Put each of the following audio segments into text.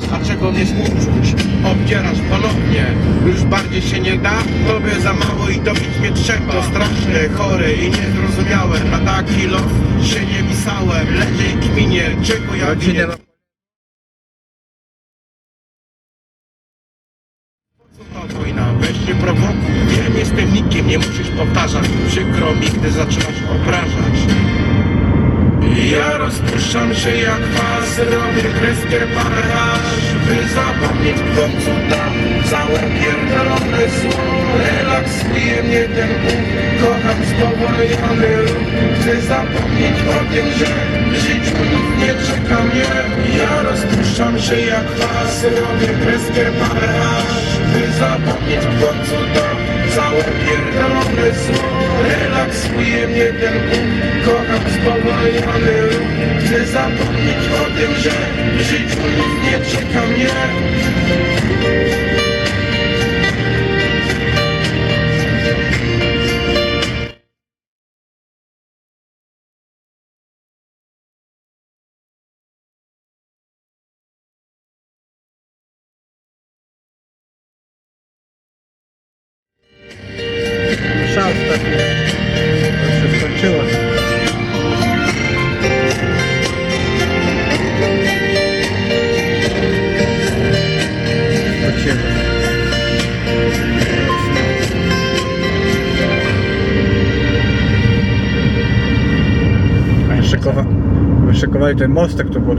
raz, a czego nie współczuć? Obdzierasz ponownie, już bardziej się nie da Tobie za mało i dobić mnie trzeba. To straszne, chore i niezrozumiałe. Na taki los się nie pisałem Lepiej kminie, czego ja Co to wojna, weź nie prowokuj. Wiem, jestem nikim, nie musisz powtarzać. Przykro mi, gdy zaczynasz obrażać ja rozpuszczam się jak was, robię kreskę paraż By zapomnieć w końcu tam całe pierdolone zło. Relaksuje mnie ten ból, kocham spowolniony ruch. Chcę zapomnieć o tym, że w życiu nic nie czeka mnie. Ja rozpuszczam się jak was, robię kreskę paraż By zapomnieć w końcu to całe pierdolone zło Relaksuje mnie ten ból, kocham spowolniony ruch. Chcę zapomnieć o tym, że w życiu nic nie czeka mnie Wyszykowali ten mostek, to było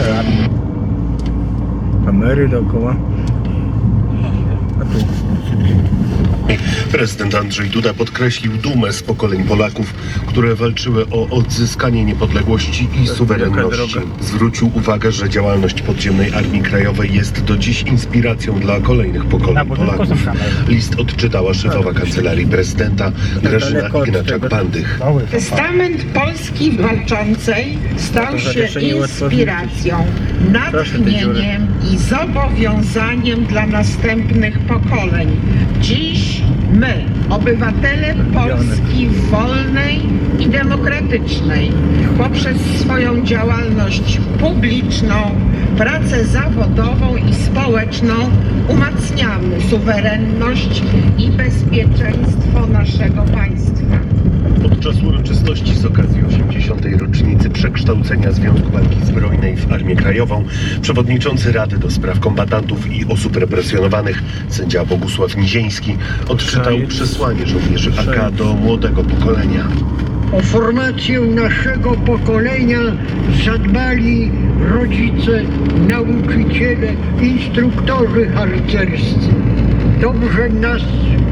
do... No. Teraz. Kamery dookoła. A tu. Prezydent Andrzej Duda podkreślił dumę z pokoleń Polaków, które walczyły o odzyskanie niepodległości i suwerenności. Zwrócił uwagę, że działalność podziemnej Armii Krajowej jest do dziś inspiracją dla kolejnych pokoleń Polaków. List odczytała szefowa kancelarii prezydenta Grażyna. Ignaczak-Bandych. Testament Polski walczącej stał się inspiracją, natchnieniem i zobowiązaniem dla następnych pokoleń. Dziś my, obywatele Polski wolnej i demokratycznej, poprzez swoją działalność publiczną, pracę zawodową i społeczną umacniamy suwerenność i bezpieczeństwo naszego państwa. Podczas uroczystości z okazji 80. rocznicy przekształcenia Związku Walki Zbrojnej w Armię Krajową, przewodniczący Rady do Spraw Kombatantów i Osób Represjonowanych, sędzia Bogusław Nizieński, odczytał przesłanie żołnierzy AK do młodego pokolenia. O formację naszego pokolenia zadbali rodzice, nauczyciele, instruktorzy harcerscy. Dobrze nas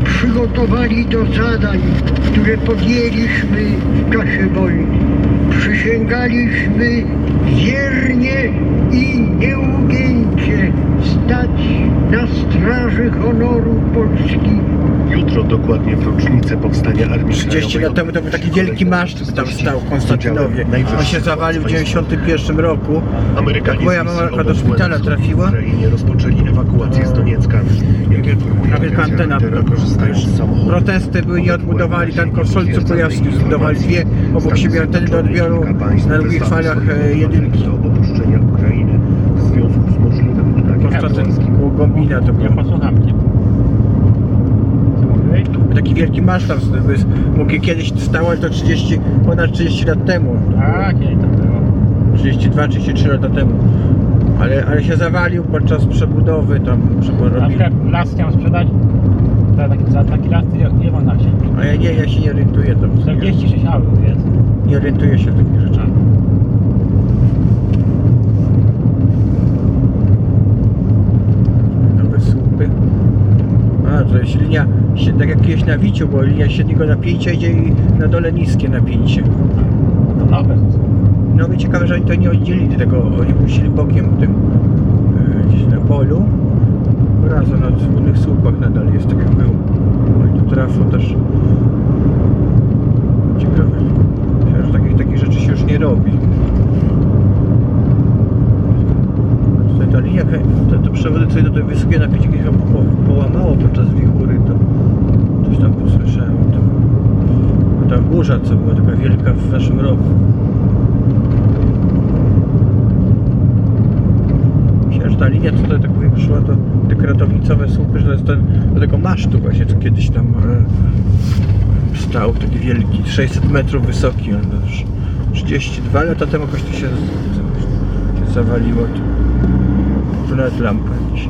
przygotowali do zadań, które podjęliśmy w czasie wojny. Przysięgaliśmy wiernie i nieugięcie stać na straży honoru Polski Jutro dokładnie w rocznicę powstania Armii 30 lat temu to był taki wielki maszt tam stał w Konstantynowie. On się zawalił w 91 roku. Amerykanie Moja mama do szpitala trafiła. W Ukrainie rozpoczęli ewakuację z Doniecka. Jak A wielka antena. Protesty były nie odbudowali, tam w Solcu Kujawskim zbudowali dwie obok siebie anteny do odbioru na długich falach e, jedynki. Do opuszczenia Ukrainy w związku z możliwym koło Gombina to Ja był. posłucham? Taki wielki maszt tam był. Mógł kiedyś stało, to 30, ponad 30 lat temu. Tak, nie, to było. 32-33 lata temu. Ale, ale się zawalił podczas przebudowy tam Na przeborobili. przykład las chciałem sprzedać, to taki, za taki las nie, nie można się. A ja nie, ja się nie orientuję tam. 46 aut jest. Nie orientuję się w takich rzeczach. Nowe słupy. Jest linia, tak jak kiedyś na Wiciu, bo linia średniego napięcia idzie i na dole niskie napięcie. Są. No i ciekawe, że oni to nie oddzielili tego, oni puścili bokiem tym e, gdzieś na polu. Raza na wspólnych słupach nadal jest tak jak był. No i tu trafo też. Ciekawe. Myślę, że takich, takich rzeczy się już nie robi. Tutaj ta linia, te, te przewody idą do wysokie napięcie gdzieś chyba po, połamało podczas wichury, to coś tam posłyszałem. To, no ta burza, co była taka wielka w zeszłym roku. Myślę, że ta linia, co tutaj tak wyszła, to te kratownicowe słupy, że to jest ten, do tego masztu właśnie, co kiedyś tam e, stał, taki wielki, 600 metrów wysoki, on już 32 lata temu jakoś to się, się zawaliło. Tu, nawet lampy jakieś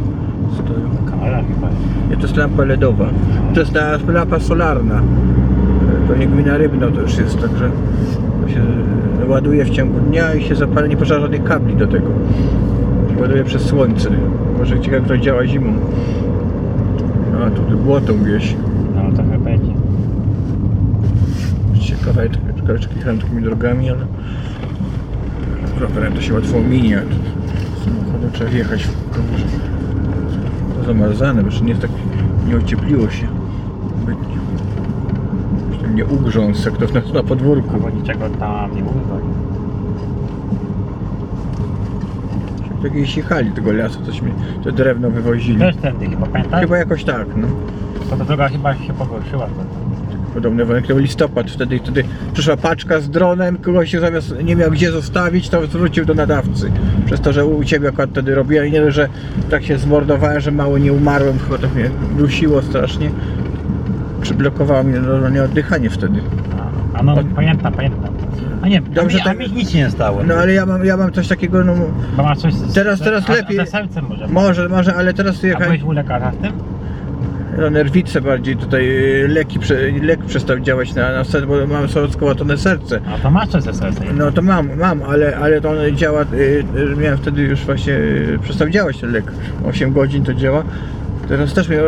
stoją. Kamera chyba. Nie, to jest lampa LEDowa. To jest ta lampa solarna. Pewnie gmina Rybno to już jest, także się ładuje w ciągu dnia i się zapala, nie potrzeba żadnych kabli do tego. Ładuje przez słońce. Może ciekawe jak to działa zimą. A tu błoto gdzieś. No chyba będzie. Ciekawe, jechałem takimi drogami, ale rowerem to się łatwo minie. A tu Samochodem trzeba wjechać. To zamarzane, bo nie tak, nie ociepliło się. Tam Nie ugrząc, jak to na, na podwórku. Albo niczego tam nie używać. Tak gdzieś jechali tego lasu, coś mi to drewno wywozili. Też tędy chyba, pamiętasz? Chyba jakoś tak, no. To ta droga chyba się pogorszyła. Podobne to był listopad, wtedy, wtedy przyszła paczka z dronem, kogoś się zamiast nie miał gdzie zostawić, to zwrócił do nadawcy. Przez to, że u ciebie akurat wtedy robiłem i nie dość, że tak się zmordowałem, że mało nie umarłem, chyba tak mnie dusiło strasznie. Przyblokowało mi normalnie oddychanie wtedy. A, a no, pamiętam, pamiętam. A nie, Dobrze, a mi, to- a mi nic nie stało. No ale ja mam, ja mam coś takiego, no Bo masz coś z, Teraz- teraz a, lepiej. A sercem może. może, może, ale teraz tu A jechałem. byłeś u lekarza w tym? No, nerwice bardziej tutaj, y, leki, lek przestał działać na, na serce, bo mam skołatone serce. A to masz ze serca. No to mam, mam, ale, ale to on działa, y, y, miałem wtedy już właśnie, przestał działać ten lek, 8 godzin to działa. Teraz też mnie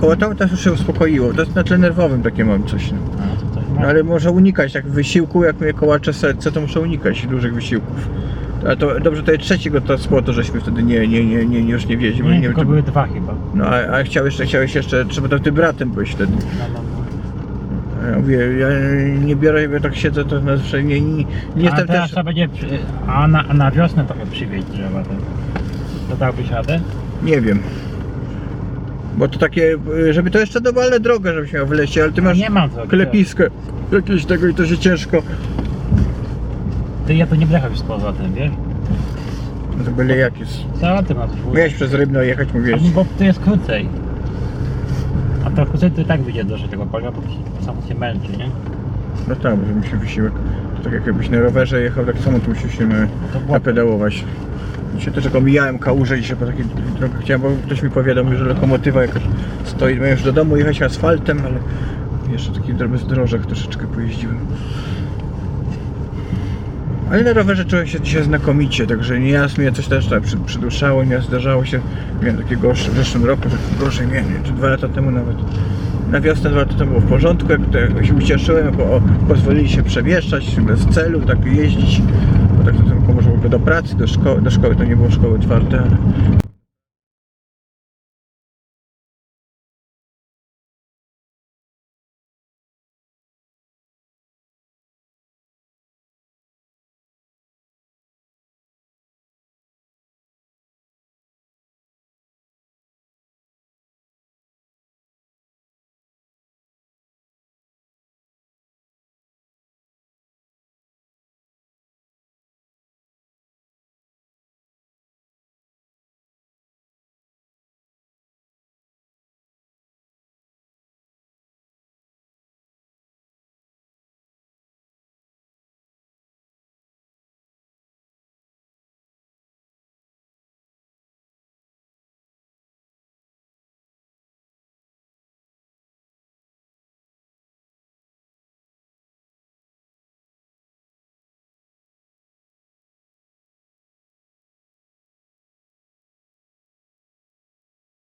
kołatało, teraz już się uspokoiło, to jest na tle nerwowym takie mam coś. No. A, No, ale może unikać tak wysiłku, jak mnie kołacze serce, to muszę unikać dużych wysiłków. A to dobrze, to jest trzeciego transportu, żeśmy wtedy nie, nie, nie, nie, już nie wiedzieli. Nie, nie tylko czy- były dwa chyba. No a, a chciałeś jeszcze, chciałeś jeszcze, trzeba to ty bratem byłeś wtedy. No, no, no. A Ja mówię, ja nie biorę, bo tak siedzę, to na zawsze nie, nie, nie a jestem teraz też... trzeba będzie, przy, a na, na wiosnę trochę przywieźć drzewa. To, to dałbyś radę? Nie wiem. Bo to takie, żeby to jeszcze dowalne drogę, żebyś miał w lesie, ale ty masz nie mam drogi. klepiskę jakieś tego i to się ciężko. Ty ja tu nie będę już z powrotem, wiesz? No to byle jak jest. Co ty masz? Miałeś przez Rybno jechać, mówiłeś. A, Bo tu jest krócej. A to krócej to i tak wyjdzie do tego pola, bo się- samo się męczy, nie? No tak, bo musi wysiłek. To tak jak jakbyś na rowerze jechał, tak samo tu musisz się To napedałować. Dzisiaj też jak omijałem kałuże dzisiaj po takiej drogach chciałem, bo ktoś mi powiadomił, że lokomotywa jakaś stoi. Miałem już do domu jechać asfaltem, ale jeszcze taki bezdrożach troszeczkę pojeździłem. Ale na rowerze czułem się dzisiaj znakomicie, także nieraz mnie coś też tak przy, przyduszało, nieraz zdarzało się, miałem takiego w zeszłym roku, gorzej miałem, czy dwa lata temu nawet. Na wiosnę dwa lata temu było w porządku, jak to się ucieszyłem, bo pozwolili się przemieszczać bez celu, tak jeździć, bo tak to tylko można było do pracy, do, szko- do szkoły, to nie było szkoły otwarte, ale